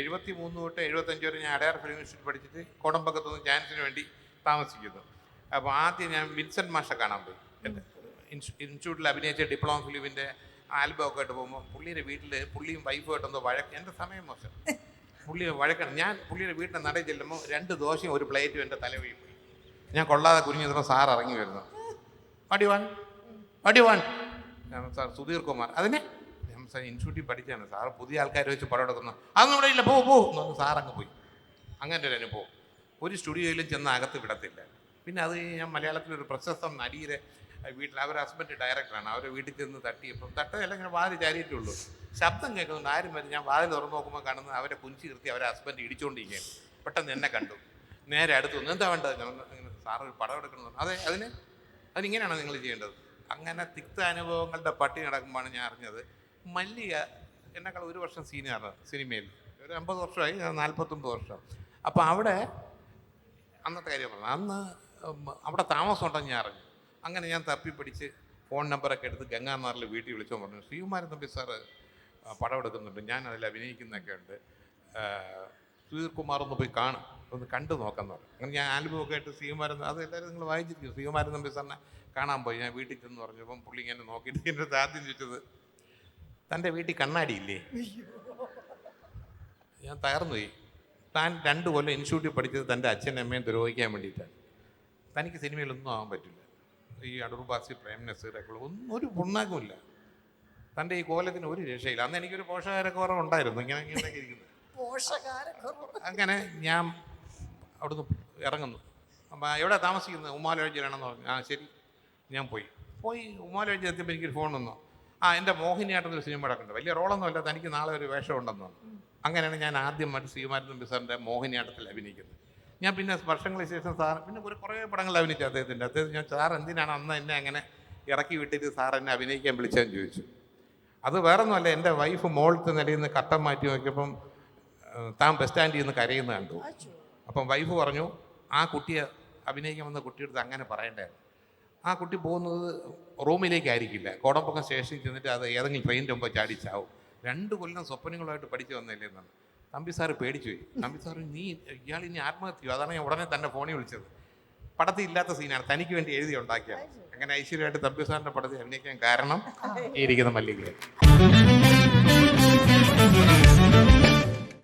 എഴുപത്തി മൂന്ന് തൊട്ട് എഴുപത്തഞ്ച് വരെ ഞാൻ അടയാർ ഫിലിം ഇൻസ്റ്റിറ്റ്യൂട്ട് പഠിച്ചിട്ട് കോടമ്പക്കത്ത് നിന്ന് ചാൻസിന് വേണ്ടി താമസിക്കുന്നു. അപ്പോൾ ആദ്യം ഞാൻ വിൻസെന്റ് മാഷെ കാണാൻ പോയി. ഇൻസ്റ്റിറ്റ്യൂട്ടിൽ അഭിനയിച്ച ഡിപ്ലോമ ഫിലിമിന്റെ ആൽബം ഒക്കെ ആയിട്ട് പോകുമ്പോൾ പുള്ളിയുടെ വീട്ടിൽ പുള്ളിയും വൈഫുമായിട്ട് എന്തോ വഴക്ക് എന്റെ സമയം മോശം. പുള്ളി വഴക്കാണ്. ഞാൻ പുള്ളിയുടെ വീട്ടിൽ നടയിൽ ചെല്ലുമ്പോൾ രണ്ട് ദോശയും ഒരു പ്ലേറ്റും എന്റെ തലവഴി പോയി ഞാൻ കൊള്ളാതെ കുഞ്ഞു നിന്നപ്പോൾ സാർ ഇറങ്ങി വരുന്നു. വടി വാൻ സാർ സുധീർ കുമാർ. അതിനെ സാർ ഇൻസ്റ്റിറ്റ്യൂട്ടിൽ പഠിച്ചാണ് സാറ് പുതിയ ആൾക്കാർ വെച്ച് പടം എടുക്കുന്നു. അതൊന്നും ഇവിടെ ഇല്ല. പോ പോ എന്ന് സാറങ്ങ് പോയി. അങ്ങനെ ഒരു അനുഭവം. ഒരു സ്റ്റുഡിയോയിലും ചെന്ന് അകത്ത് വിടത്തില്ല. പിന്നെ അത് ഞാൻ മലയാളത്തിലൊരു പ്രശസ്ത നടിയുടെ വീട്ടിൽ അവരുടെ ഹസ്ബൻഡ് ഡയറക്ടറാണ് അവരെ വീട്ടിൽ ചെന്ന് തട്ടിയപ്പം തട്ടതല്ല ഇങ്ങനെ വാതിൽ ചാരിയിട്ടുള്ളൂ. ശബ്ദം കേൾക്കുന്നുണ്ട്. ആരും വരും ഞാൻ വാതിൽ തുറന്നു നോക്കുമ്പോൾ കാണുന്നത് അവരെ പുഞ്ചി നിർത്തി അവരെ ഹസ്ബൻഡ് ഇടിച്ചുകൊണ്ടിരിക്കുകയാണ് പെട്ടെന്ന് എന്നെ കണ്ടു. നേരെ അടുത്ത് വന്നു. എന്താ വേണ്ടത്? ഇങ്ങനെ സാറ് ഒരു പടം എടുക്കണം. അതെ അതിന്? അതിനിങ്ങനെയാണോ നിങ്ങൾ ചെയ്യേണ്ടത്? അങ്ങനെ തിക്ത അനുഭവങ്ങളുടെ പട്ടി നടക്കുമ്പോഴാണ് ഞാൻ അറിഞ്ഞത്. മല്ലിക എന്നെക്കാൾ ഒരു വർഷം സീനിയറാണ് സിനിമയിൽ ഒരു അമ്പത് വർഷമായി ഞാൻ നാൽപ്പത്തൊമ്പത് വർഷം. അപ്പോൾ അവിടെ അന്നത്തെ കാര്യം പറഞ്ഞു. അന്ന് അവിടെ താമസം ഉണ്ടെന്ന് ഞാൻ അറിഞ്ഞു. അങ്ങനെ ഞാൻ തപ്പിപ്പിടിച്ച് ഫോൺ നമ്പറൊക്കെ എടുത്ത് ഗംഗാനാറിൽ വീട്ടിൽ വിളിച്ചോ പറഞ്ഞു. ശ്രീകുമാരൻ തമ്പി സാറ് പടം എടുക്കുന്നുണ്ട്. ഞാൻ അതിൽ അഭിനയിക്കുന്നൊക്കെ ഉണ്ട്. സുധീർ കുമാർ ഒന്ന് പോയി കാണും. ഒന്ന് കണ്ടു പറഞ്ഞു. അങ്ങനെ ഞാൻ ആൽബമൊക്കെ ആയിട്ട് ശ്രീകുമാരൻ അത് എല്ലാവരും നിങ്ങൾ വായിച്ചിരിക്കും. ശ്രീകുമാരൻ തമ്പി സാറിനെ കാണാൻ പോയി. ഞാൻ വീട്ടിൽ ചെന്ന് പറഞ്ഞപ്പം പുള്ളി ഇങ്ങനെ നോക്കിയിട്ട് എന്റെ ആദ്യം ചോദിച്ചത് തന്റെ വീട്ടിൽ കണ്ണാടിയില്ലേ? ഞാൻ തകർന്നു പോയി താൻ രണ്ട് കൊല്ലം ഇൻസ്റ്റിറ്റ്യൂട്ടിൽ പഠിച്ചത് തന്റെ അച്ഛനും അമ്മയും ദ്രോഹിക്കാൻ വേണ്ടിയിട്ടാണ്. തനിക്ക് സിനിമയിലൊന്നും ആവാൻ പറ്റില്ല. ഈ അടൂർബാസി പ്രേം നസീറൊക്കെ ഒന്നും ഒരു പുണ്ണാക്കുമില്ല. തന്റെ ഈ കോലത്തിന് ഒരു രക്ഷയില്ല. അന്ന് എനിക്കൊരു പോഷകാരക്കുറവ് ഉണ്ടായിരുന്നു. ഇങ്ങനെ ഇങ്ങനെയൊക്കെ ഇരിക്കുന്നത് അങ്ങനെ ഞാൻ അവിടുന്ന് ഇറങ്ങുന്നു. അപ്പം എവിടെ താമസിക്കുന്നത്? ഉമാലോചനാണെന്ന് പറഞ്ഞു. ആ ശരി. ഞാൻ പോയി. പോയി ഉമാലോചന എത്തിയപ്പോൾ എനിക്കൊരു ഫോൺ വന്നു. ആ എന്റെ മോഹിനിയാട്ടം സിനിമ കിടക്കുന്നുണ്ട് വലിയ റോളൊന്നും അല്ല തനിക്ക് നാളെ ഒരു വേഷം ഉണ്ടെന്ന് പറഞ്ഞു അങ്ങനെയാണ് ഞാൻ ആദ്യമായിട്ട് ശ്രീമാരൻ തമ്പി സാറിന്റെ മോഹിനിയാട്ടത്തിൽ അഭിനയിക്കുന്നത്. ഞാൻ പിന്നെ വർഷങ്ങൾക്ക് ശേഷം സാർ പിന്നെ ഒരു കുറേ പടങ്ങൾ അഭിനയിച്ചു അദ്ദേഹത്തിന്റെ. അദ്ദേഹം ഞാൻ സാർ എന്തിനാണ് അന്ന് എന്നെ അങ്ങനെ ഇറക്കി വിട്ടിട്ട് സാർ എന്നെ അഭിനയിക്കാൻ വിളിച്ചതെന്ന് ചോദിച്ചു. അത് വേറൊന്നുമല്ല എന്റെ വൈഫ് മോളത്തെ നിലയിൽ നിന്ന് കട്ടം മാറ്റി നോക്കിയപ്പം താൻ ബസ് സ്റ്റാൻഡിൽ നിന്ന് കരയുന്ന കണ്ടു. അപ്പം വൈഫ് പറഞ്ഞു ആ കുട്ടിയെ അഭിനയിക്കാൻ വന്ന കുട്ടിയെടുത്ത് അങ്ങനെ പറയണ്ടായിരുന്നു ആ കുട്ടി പോകുന്നത് റൂമിലേക്കായിരിക്കില്ല. കോടമ്പക്കം സ്റ്റേഷനിൽ ചെന്നിട്ട് അത് ഏതെങ്കിലും ട്രെയിനിന്റെ മുമ്പ് ചാടിച്ചാവും ചാവും. രണ്ട് കൊല്ലം സ്വപ്നങ്ങളുമായിട്ട് പഠിച്ചു വന്നില്ലേ എന്നാണ്. തമ്പി സാറ് പേടിച്ചു പോയി. തമ്പി സാറ് നീ ഇയാൾ ഇനി ആത്മഹത്യ അതാണ് ഞാൻ ഉടനെ തന്നെ ഫോണിൽ വിളിച്ചത്. പടത്തിൽ ഇല്ലാത്ത സീനാണ്. തനിക്ക് വേണ്ടി എഴുതി ഉണ്ടാക്കിയത് അങ്ങനെ ഐശ്വര്യമായിട്ട് തമ്പി സാറിന്റെ പടത്തിൽ അഭിനയിക്കാൻ കാരണം ഈ ഇരിക്കുന്ന മല്ലികയാണ്.